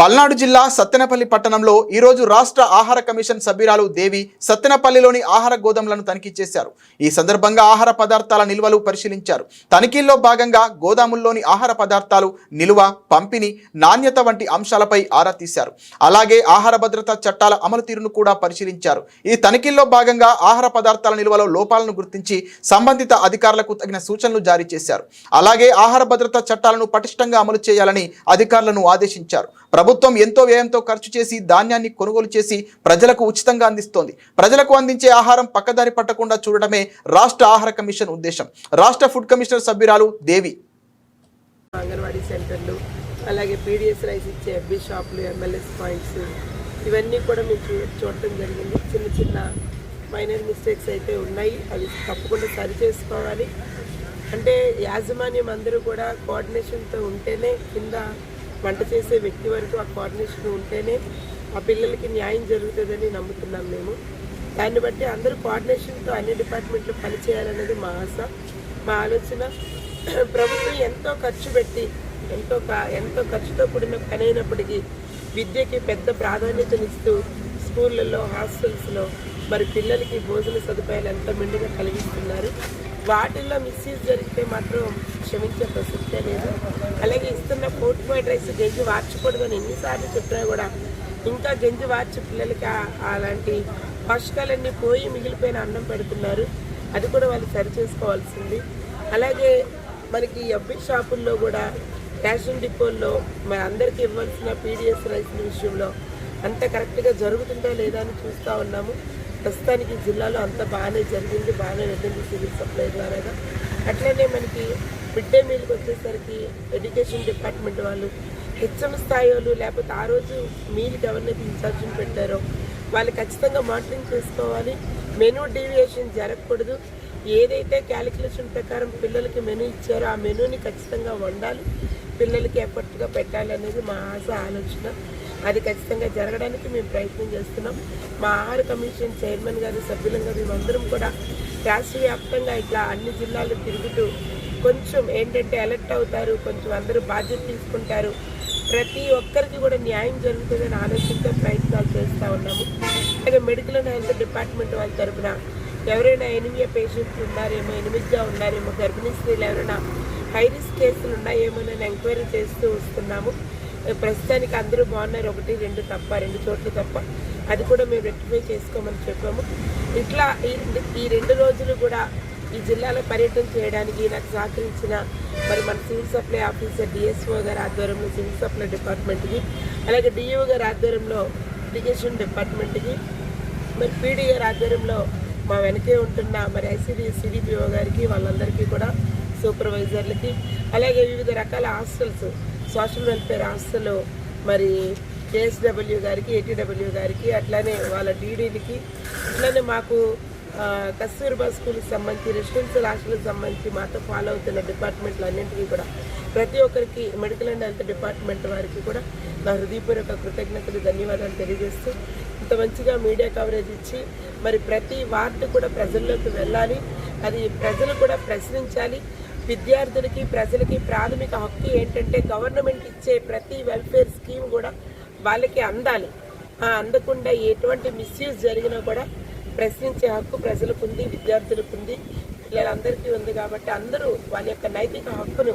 పల్నాడు జిల్లా సత్తెనపల్లి పట్టణంలో ఈరోజు రాష్ట్ర ఆహార కమిషన్ సభ్యురాలు దేవి సత్తెనపల్లిలోని ఆహార గోదాములను తనిఖీ చేశారు. ఈ సందర్భంగా ఆహార పదార్థాల నిల్వలు పరిశీలించారు. తనిఖీల్లో భాగంగా గోదాముల్లోని ఆహార పదార్థాలు నిల్వ పంపిణీ నాణ్యత వంటి అంశాలపై ఆరా తీశారు. అలాగే ఆహార భద్రతా చట్టాల అమలు తీరును కూడా పరిశీలించారు. ఈ తనిఖీల్లో భాగంగా ఆహార పదార్థాల నిల్వలో లోపాలను గుర్తించి సంబంధిత అధికారులకు తగిన సూచనలు జారీ చేశారు. అలాగే ఆహార భద్రతా చట్టాలను పటిష్టంగా అమలు చేయాలని అధికారులను ఆదేశించారు. ప్రభుత్వం ఎంతో వ్యయంతో ఖర్చు చేసి ధాన్యాన్ని కొనుగోలు చేసి ప్రజలకు ఉచితంగా అందిస్తోంది. ప్రజలకు అందించే ఆహారం పక్కదారి పట్టకుండా చూడటమే రాష్ట్ర ఆహార కమిషన్ ఉద్దేశం. రాష్ట్ర ఫుడ్ కమిషనర్ సభ్యురాలు దేవి. అంగన్వాడీ సెంటర్లు అలాగే పీడిఎస్ రైస్ ఇచ్చే ఎఫ్బి షాపులు ఎంఎల్ఎస్ పాయింట్స్ ఇవన్నీ కూడా మేము చూ చూడటం జరిగింది. చిన్న చిన్న మైనర్ మిస్టేక్స్ అయితే ఉన్నాయి. అవి తప్పకుండా సరి చేసుకోవాలి. అంటే యాజమాన్యం అందరూ కూడా కోఆర్డినేషన్తో ఉంటేనే కింద వంట చేసే వ్యక్తి వరకు ఆ కోఆర్డినేషన్ ఉంటేనే ఆ పిల్లలకి న్యాయం జరుగుతుందని నమ్ముతున్నాం మేము. దాన్ని బట్టి అందరూ కోఆర్డినేషన్తో అన్ని డిపార్ట్మెంట్లు పనిచేయాలనేది మా ఆశ మా ఆలోచన. ప్రభుత్వం ఎంతో ఖర్చు పెట్టి ఎంతో కా- ఎంతో ఖర్చుతో కూడిన పని అయినప్పటికీ విద్యకి పెద్ద ప్రాధాన్యతనిస్తూ స్కూళ్ళల్లో హాస్టల్స్లో మరి పిల్లలకి భోజన సదుపాయాలు ఎంతో మెండుగా కలిగిస్తున్నారు. వాటిల్లో మిస్యూజ్ జరిగితే మాత్రం క్షమించే ప్రసక్తే లేదు. అలాగే ఇస్తున్న పోర్ట్ వైడ్ రైస్ గెంజి వార్చకూడదని ఎన్నిసార్లు చెప్పినా కూడా ఇంకా గెంజి వార్చి పిల్లలకి అలాంటి పోషకాలన్నీ పోయి మిగిలిపోయిన అన్నం పెడుతున్నారు. అది కూడా వాళ్ళు సరి చేసుకోవాల్సింది. అలాగే మనకి ఎఫ్బి షాపుల్లో కూడా రేషన్ డిపోల్లో మన అందరికీ ఇవ్వాల్సిన పీడిఎస్ రైస్ విషయంలో అంత కరెక్ట్గా జరుగుతుందా లేదా అని చూస్తూ ఉన్నాము. ప్రస్తుతానికి జిల్లాలో అంత బాగానే జరిగింది. బాగానే వెళ్ళింది సివిల్ సప్లై ద్వారా. అట్లనే మనకి మిడ్ డే మీల్కి వచ్చేసరికి ఎడ్యుకేషన్ డిపార్ట్మెంట్ వాళ్ళు హెచ్ఎం స్థాయి వాళ్ళు లేకపోతే ఆ రోజు మీల్కి ఎవరినైతే ఇన్ఛార్జ్ని పెట్టారో వాళ్ళు ఖచ్చితంగా మానిటరింగ్ చేసుకోవాలి. మెనూ డీవియేషన్ జరగకూడదు. ఏదైతే క్యాలిక్యులేషన్ ప్రకారం పిల్లలకి మెనూ ఇచ్చారో ఆ మెనూని ఖచ్చితంగా వండాలి. పిల్లలకి ఎఫర్ట్గా పెట్టాలి అనేది మా ఆశ ఆలోచన. అది ఖచ్చితంగా జరగడానికి మేము ప్రయత్నం చేస్తున్నాం. మా ఆహార కమిషన్ చైర్మన్ గారు సభ్యులంగా మేమందరం కూడా రాష్ట్ర వ్యాప్తంగా ఇట్లా అన్ని జిల్లాలు తిరుగుతూ కొంచెం ఏంటంటే అలర్ట్ అవుతారు కొంచెం అందరూ బాధ్యత తీసుకుంటారు. ప్రతి ఒక్కరికి కూడా న్యాయం జరుగుతుందని ఆలోచించే ప్రయత్నాలు చేస్తూ ఉన్నాము. అలాగే మెడికల్ అండ్ హెల్త్ డిపార్ట్మెంట్ వాళ్ళ తరపున ఎవరైనా ఎనిమియా పేషెంట్లు ఉన్నారేమో ఎనిమిదిగా ఉన్నారేమో గర్భిణీ స్త్రీలు ఎవరైనా హై రిస్క్ కేసులు ఉన్నాయేమో అని ఎంక్వైరీ చేస్తూ వస్తున్నాము. ప్రస్తుతానికి అందరూ బాగున్నారు. ఒకటి రెండు తప్ప రెండు చోట్ల తప్ప. అది కూడా మేము రెక్టిఫై చేసుకోమని చెప్పాము. ఇట్లా ఈ ఈ రెండు రోజులు కూడా ఈ జిల్లాలో పర్యటన చేయడానికి నాకు సహకరించిన మరి మన సివిల్ సప్లై ఆఫీసర్ డిఎస్ఓ గారి ఆధ్వర్యంలో సివిల్ సప్లై డిపార్ట్మెంట్కి అలాగే డిఓ గారి ఆధ్వర్యంలో ఇరిగేషన్ డిపార్ట్మెంట్కి మరి పీడీ గారి ఆధ్వర్యంలో మా వెనకే ఉంటున్న మరి ఐసీడీ సిడిపిఓ గారికి వాళ్ళందరికీ కూడా సూపర్వైజర్లకి అలాగే వివిధ రకాల హాస్టల్స్ సోషల్ వెల్ఫేర్ హాస్టల్ మరి కేఎస్డబ్ల్యూ గారికి ఏటీడబ్ల్యూ గారికి అట్లానే వాళ్ళ డీడీలకి అట్లానే మాకు కస్తూర్బా స్కూల్కి సంబంధించి రెసిడెన్షియల్ హాస్టల్కి సంబంధించి మాతో ఫాలో అవుతున్న డిపార్ట్మెంట్లు అన్నింటికీ కూడా ప్రతి ఒక్కరికి మెడికల్ అండ్ హెల్త్ డిపార్ట్మెంట్ వారికి కూడా నా హృదయపూర్వక కృతజ్ఞతలు ధన్యవాదాలు తెలియజేస్తూ ఇంత మంచిగా మీడియా కవరేజ్ ఇచ్చి మరి ప్రతి వార్డు కూడా ప్రజల్లోకి వెళ్ళాలి. అది ప్రజలు కూడా ప్రశ్నించాలి. విద్యార్థులకి ప్రజలకి ప్రాథమిక హక్కు ఏంటంటే గవర్నమెంట్ ఇచ్చే ప్రతి వెల్ఫేర్ స్కీమ్ కూడా వాళ్ళకి అందాలి. అందకుండా ఎటువంటి మిస్యూజ్ జరిగినా కూడా ప్రశ్నించే హక్కు ప్రజలకు ఉంది విద్యార్థులకు ఉంది పిల్లలందరికీ ఉంది కాబట్టి అందరూ వాళ్ళ యొక్క నైతిక హక్కును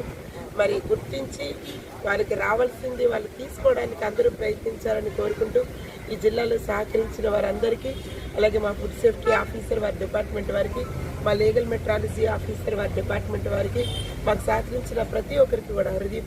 మరి గుర్తించి వాళ్ళకి రావాల్సింది వాళ్ళు తీసుకోవడానికి అందరూ ప్రయత్నించాలని కోరుకుంటూ ఈ జిల్లాలో సహకరించిన వారందరికీ అలాగే మా ఫుడ్ సేఫ్టీ ఆఫీసర్ వారి డిపార్ట్మెంట్ వారికి మా లీగల్ మెట్రాలజీ ఆఫీసర్ వారి డిపార్ట్మెంట్ వారికి మాకు సహకరించిన ప్రతి ఒక్కరికి కూడా హృదయ